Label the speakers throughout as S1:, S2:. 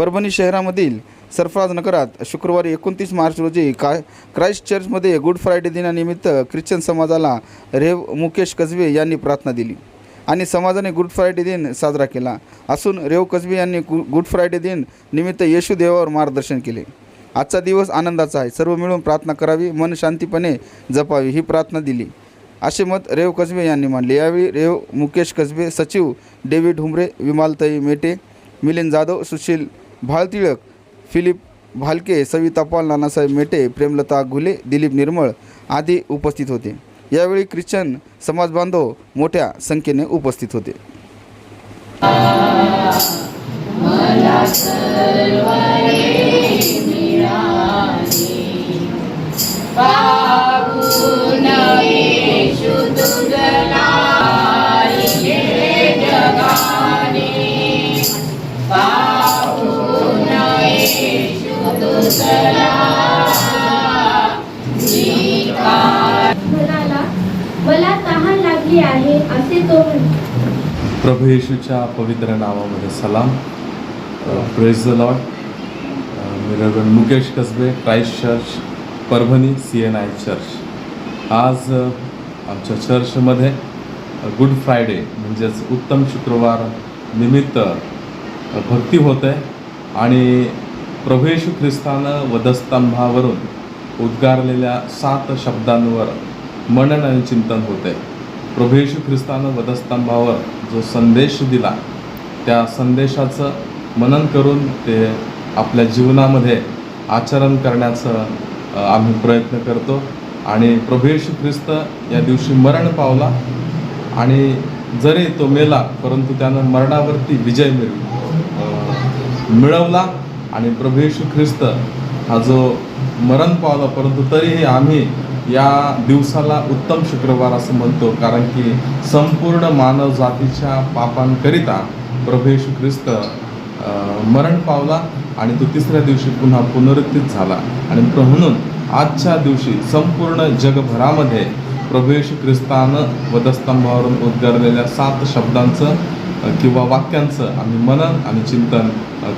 S1: परभणी शहरामधील सरफराज नगरात शुक्रवारी एकोणतीस मार्च रोजी का क्राईस्ट चर्चमध्ये गुड फ्रायडे दिनानिमित्त ख्रिश्चन समाजाला रेव मुकेश कसबे यांनी प्रार्थना दिली आणि समाजाने गुड फ्रायडे दिन साजरा केला. असून रेव कसबे यांनी गु गुड फ्रायडे दिन निमित्त येशू देवावर मार्गदर्शन केले. आजचा दिवस आनंदाचा आहे. सर्व मिळून प्रार्थना करावी मन शांतीपणे जपावी ही प्रार्थना दिली. असे मत रेव कसबे यांनी मांडले. यावेळी रेव मुकेश कसबे सचिव David Humre Vimaltai Mete Milind Jadhav Sushil Bhaltilak Philip Bhalke Savita Paul Nanasaheb Mete Premlata Ghule Dilip Nirmal आदी उपस्थित होते. यावेळी ख्रिश्चन समाजबांधव मोठ्या संख्येने उपस्थित होते.
S2: मला मला तहान लागली आहे असे तो
S3: प्रभू येशूच्या पवित्र नावामध्ये सलाम. Praise the lord me reverend Mukesh Kasbe Christ church Parbhani C N I church आज आमच्या चर्चमध्ये गुड फ्रायडे म्हणजेच उत्तम शुक्रवार निमित्त भक्ती होत आहे. आणि प्रभू येशू ख्रिस्तानं वधस्तंभावरून उद्गारलेल्या सात शब्दांवर मनन आणि चिंतन होते. प्रभेशू प्रभू येशू ख्रिस्तानं वधस्तंभावर जो संदेश दिला त्या संदेशाचं मनन करून ते आपल्या जीवनामध्ये आचरण करण्याचं आम्ही प्रयत्न करतो. आणि प्रभू येशू ख्रिस्त या दिवशी मरण पावला आणि जरी तो मेला परंतु त्यानं मरणावरती विजय मिळवला मिळवला. आणि प्रभू येशू ख्रिस्त हा जो मरण पावला परंतु तरीही आम्ही या दिवसाला उत्तम शुक्रवार असं म्हणतो कारण की संपूर्ण मानव जातीच्या पापांकरिता प्रभू येशू ख्रिस्त मरण पावला आणि तो तिसऱ्या दिवशी पुन्हा पुनरुत्थित झाला. आणि म्हणून आजच्या दिवशी संपूर्ण जगभरामध्ये प्रभू येशू ख्रिस्तानं वधस्तंभावरून उद्गारलेल्या सात शब्दांचं किंवा वाक्यांचं आम्ही मनन आणि चिंतन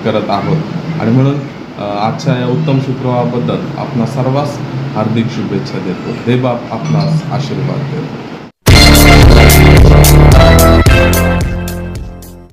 S3: करत आहोत. आणि म्हणून आजच्या या उत्तम शुक्रवाराबद्दल आपणा सर्वांस हार्दिक शुभेच्छा देतो. हे बाप आपणास आशीर्वाद देतो.